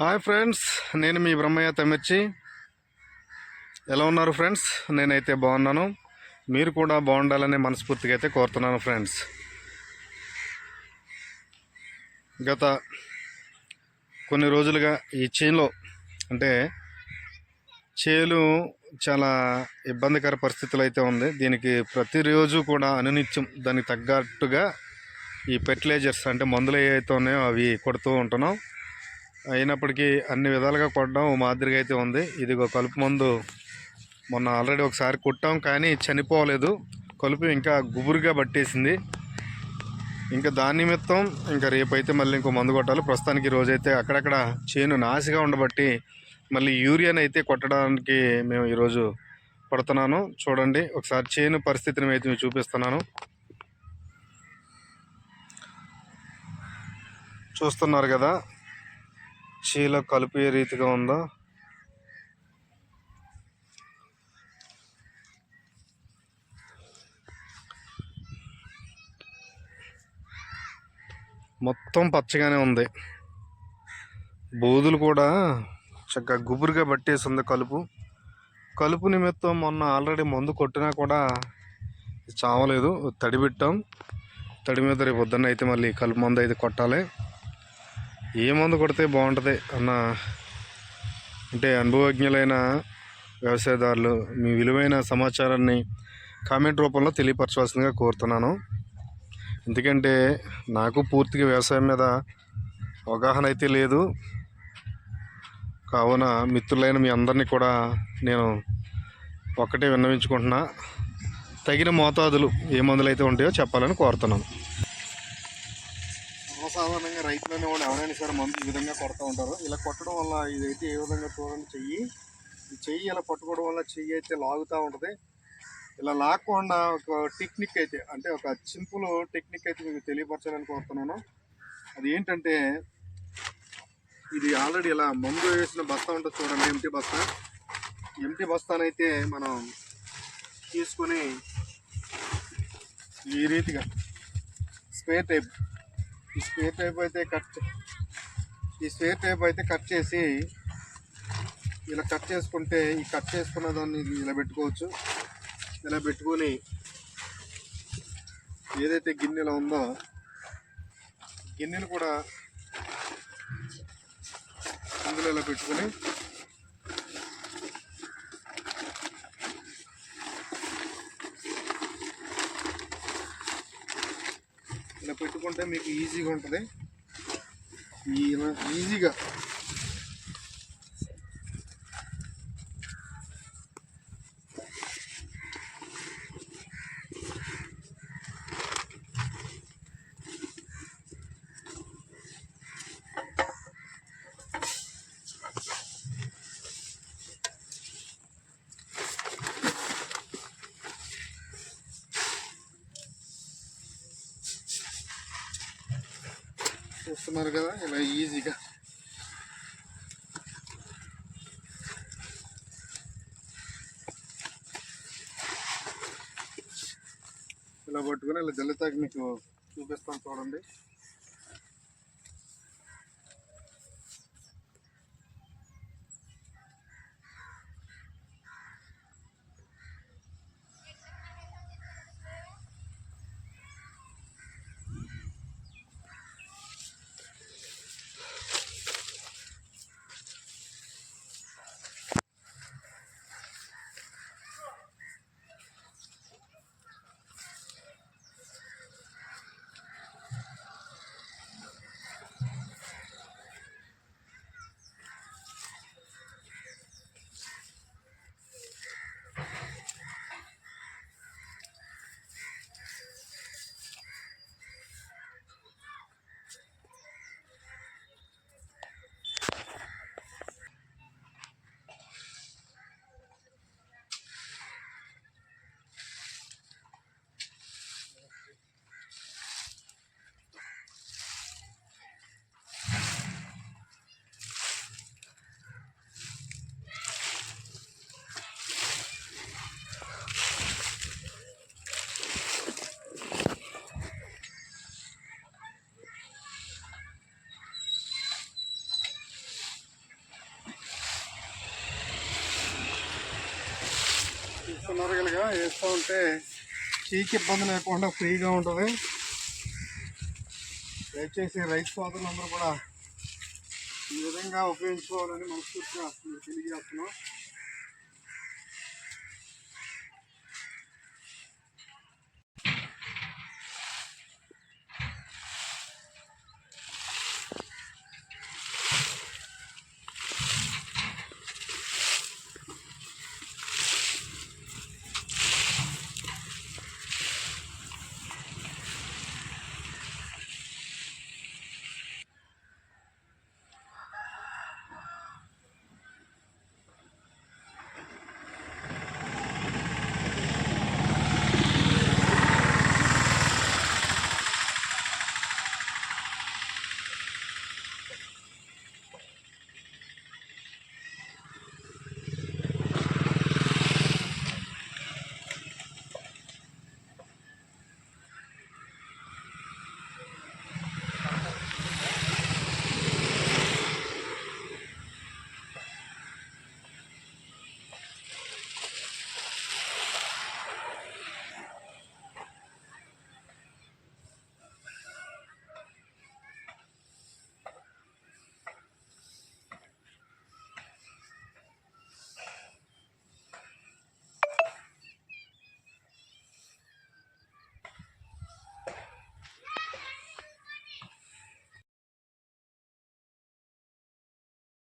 Hi friends నేను మీ బ్రహ్మయ్య తమిర్చి ఎలా ఉన్నారు ఫ్రెండ్స్? నేనైతే బాగున్నాను. మీరు కూడా బాగుండాలని మనస్ఫూర్తిగా అయితే కోరుతున్నాను ఫ్రెండ్స్. గత కొన్ని రోజులుగా ఈ చేనులో అంటే చేలు చాలా ఇబ్బందికర పరిస్థితులు అయితే ఉంది. దీనికి ప్రతిరోజు కూడా అనునిత్యం దానికి తగ్గట్టుగా ఈ ఫెర్టిలైజర్స్ అంటే మందులు ఏవైతే ఉన్నాయో అవి కొడుతూ ఉంటున్నాం. అయినప్పటికీ అన్ని విధాలుగా కొట్టడం మాదిరిగా అయితే ఉంది. ఇది ఒక కలుపు మందు మొన్న ఆల్రెడీ ఒకసారి కొట్టాం కానీ చనిపోలేదు. కలుపు ఇంకా గుబురుగా పట్టేసింది. ఇంకా దాని నిమిత్తం ఇంకా రేపైతే మళ్ళీ ఇంకో మందు కొట్టాలి. ప్రస్తుతానికి రోజైతే అక్కడక్కడ చేను నాసిగా ఉండబట్టి మళ్ళీ యూరియాని అయితే కొట్టడానికి మేము ఈరోజు కొడుతున్నాను చూడండి ఒకసారి చేను పరిస్థితిని అయితే మీకు చూపిస్తున్నాను. చూస్తున్నారు కదా చీల కలుపు ఏ రీతిగా ఉందో? మొత్తం పచ్చగానే ఉంది. బూదులు కూడా చక్కగా గుబురుగా పట్టేసి ఉంది కలుపు. కలుపు నిమిత్తం మొన్న ఆల్రెడీ మందు కొట్టినా కూడా చావలేదు. తడి పెట్టాం తడి మీద రేపు పొద్దున్న అయితే మళ్ళీ కలుపు మందు అయితే కొట్టాలి. ఏ మందు కొడితే బాగుంటుంది అన్న అంటే అనుభవజ్ఞులైన వ్యవసాయదారులు మీ విలువైన సమాచారాన్ని కామెంట్ రూపంలో తెలియపరచవలసిందిగా కోరుతున్నాను. ఎందుకంటే నాకు పూర్తిగా వ్యవసాయం మీద అవగాహన అయితే లేదు. కావున మిత్రులైన మీ అందరినీ కూడా నేను ఒక్కటే విన్నవించుకుంటున్నా. తగిన మోతాదులు ఏ మందులు అయితే ఉంటాయో చెప్పాలని కోరుతున్నాను. సర్వసాధారణంగా రైతులు ఎవరైనా సరే మందు ఈ విధంగా కొడతా ఉంటారు. ఇలా కొట్టడం వల్ల ఇదైతే ఏ విధంగా చూడండి చెయ్యి. ఈ చెయ్యి ఇలా పట్టుకోవడం వల్ల చెయ్యి అయితే లాగుతూ ఉంటుంది. ఇలా లాక్కుండా ఒక టెక్నిక్ అయితే అంటే ఒక సింపుల్ టెక్నిక్ అయితే మీకు తెలియపరచాలని కోరుతున్నాను. అది ఏంటంటే ఇది ఆల్రెడీ ఇలా మందు వేసిన బస్తా ఉంటుంది చూడండి ఎంటీ బస్తా. ఎంటీ బస్తానైతే మనం తీసుకొని ఈ రీతిగా స్పేర్ టైప్ ఈ స్పేర్ టైప్ అయితే కట్ ఈ స్పేర్ టైప్ అయితే కట్ చేసి ఇలా కట్ చేసుకుంటే ఈ కట్ చేసుకున్న దాన్ని ఇలా పెట్టుకోవచ్చు. ఇలా పెట్టుకొని ఏదైతే గిన్నెలో ఉందో గిన్నెను కూడా అందులో ఇలా పెట్టుకొని ఇలా పెట్టుకుంటే మీకు ఈజీగా ఉంటుంది. ఈ ఈజీగా చూస్తున్నారు కదా ఇలా ఈజీగా. ఇలా పట్టుకొని ఇలా జల్లితాకి మీకు చూపిస్తాను చూడండి. చూస్తున్నారు కనుక వేస్తూ ఉంటే చీకి ఇబ్బంది లేకుండా ఫ్రీగా ఉంటుంది. దయచేసి రైతు సోదరులందరూ కూడా ఈ విధంగా ఉపయోగించుకోవాలని మనస్ఫూర్తిగా తెలియజేస్తున్నాం.